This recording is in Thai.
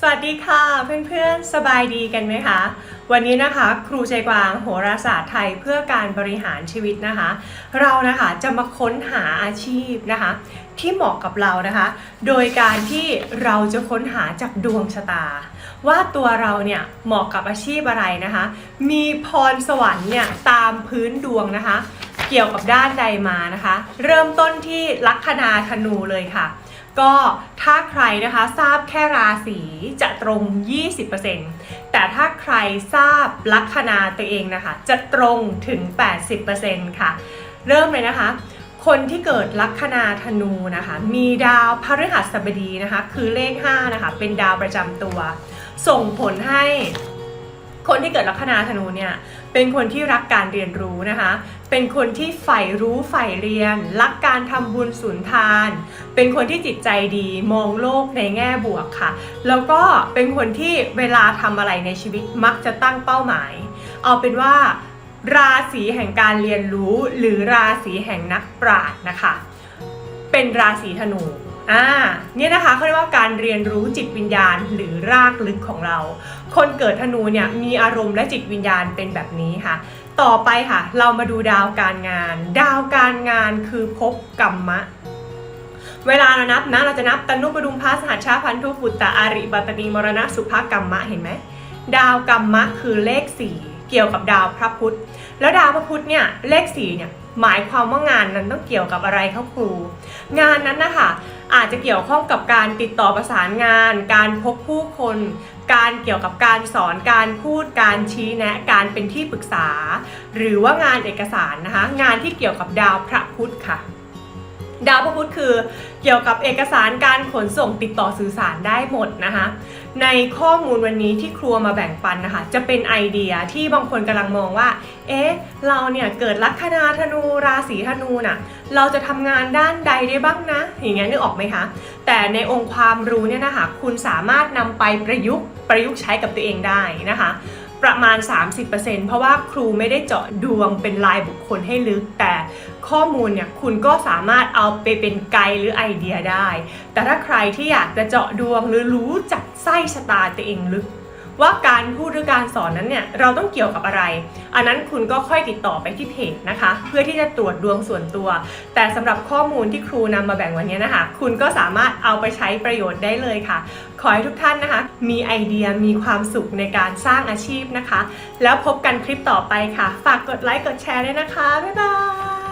สวัสดีค่ะเพื่อนๆ สบายดีกันไหมคะ วันนี้นะคะครูใจกวางโหราศาสตร์ไทยเพื่อการบริหารชีวิตนะคะ เรานะคะจะมาค้นหาอาชีพนะคะ ที่เหมาะกับเรานะคะ โดยการที่เราจะค้นหาจากดวงชะตา ว่าตัวเราเนี่ยเหมาะกับอาชีพอะไรนะคะ มีพรสวรรค์เนี่ยตามพื้นดวงนะคะ กี่ยวกับด้านใดมานะคะ เริ่มต้นที่ลัคนาธนูเลยค่ะ ก็ถ้าใครนะคะทราบแค่ราศีจะตรง 20%แต่ถ้าใครทราบลัคนาตัวเองนะคะ จะตรงถึง 80%ค่ะ เริ่มเลยนะคะคนที่เกิดลัคนาธนูนะคะ มีดาวพฤหัสบดีนะคะ คือเลข 5 นะคะ เป็นดาวประจำตัว ส่งผลให้ คนที่เกิดลัคนาธนูเนี่ยเป็นคนที่รักการเรียนรู้นะคะ เป็นคนที่ใฝ่รู้ใฝ่เรียน รักการทำบุญสุนทาน เป็นคนที่จิตใจดีมองโลกในแง่บวกค่ะ แล้วก็เป็นคนที่เวลาทำอะไรในชีวิตมักจะตั้งเป้าหมาย เอาเป็นว่า ราศีแห่งการเรียนรู้ หรือราศีแห่งนักปราชญ์นะคะ เป็นราศีธนู อ่าเนี่ยนะคะเขาเรียกว่าการเรียนรู้จิตวิญญาณหรือรากลึกของเรา คนเกิดธนูเนี่ยมีอารมณ์และจิตวิญญาณเป็นแบบนี้ค่ะ ต่อไปค่ะ เรามาดูดาวการงาน ดาวการงานคือภพกรรมะ เวลาเรานับนะเราจะนับตนุปดุมพาสหัชชาพันธุปุตตะอาริบัตนีมรณะสุภกรรมะเห็นไหมดาวกรรมะคือเลข4เกี่ยวกับดาวพระพุธแล้วดาวพระพุธเนี่ยเลข4เนี่ย หมายความว่างานนั้นต้องเกี่ยวกับอะไรครับครู งานนั้นนะคะอาจจะเกี่ยวข้องกับการติดต่อประสานงาน การพบผู้คน การเกี่ยวกับการสอนการพูดการชี้แนะ การเป็นที่ปรึกษา หรือว่างานเอกสารนะคะ งานที่เกี่ยวกับดาวพระพุธค่ะ ดาวพระพุธคือเกี่ยวกับเอกสารการขนส่งติดต่อสื่อสารได้หมดนะคะ ในข้อมูลวันนี้ที่ครัวมาแบ่งปันนะคะ จะเป็นไอเดียที่บางคนกำลังมองว่า เอ๊ะ เราเนี่ยเกิดลัคนาธนูราศีธนูน่ะ เราจะทำงานด้านใดได้บ้างนะ อย่างเงี้ยนึกออกไหมคะ แต่ในองค์ความรู้เนี่ยนะคะ คุณสามารถนำไปประยุกต์ประยุกต์ใช้กับตัวเองได้นะคะ ประมาณ 30%เพราะว่าครูไม่ได้เจาะดวงเป็นรายบุคคลให้ลึก แต่ข้อมูลเนี่ยคุณก็สามารถเอาไปเป็นไกด์หรือไอเดียได้ แต่ถ้าใครที่อยากจะเจาะดวงหรือรู้จักไส้ชะตาตัวเองลึก ว่าการพูดหรือการสอนนั้นเนี่ยเราต้องเกี่ยวกับอะไร อันนั้นคุณก็ค่อยติดต่อไปที่เพจนะคะ เพื่อที่จะตรวจดวงส่วนตัว แต่สำหรับข้อมูลที่ครูนำมาแบ่งวันนี้นะคะ คุณก็สามารถเอาไปใช้ประโยชน์ได้เลยค่ะ ขอให้ทุกท่านนะคะ มีไอเดียมีความสุขในการสร้างอาชีพนะคะ แล้วพบกันคลิปต่อไปค่ะ ฝากกดไลค์กดแชร์ด้วยนะคะบ๊ายบาย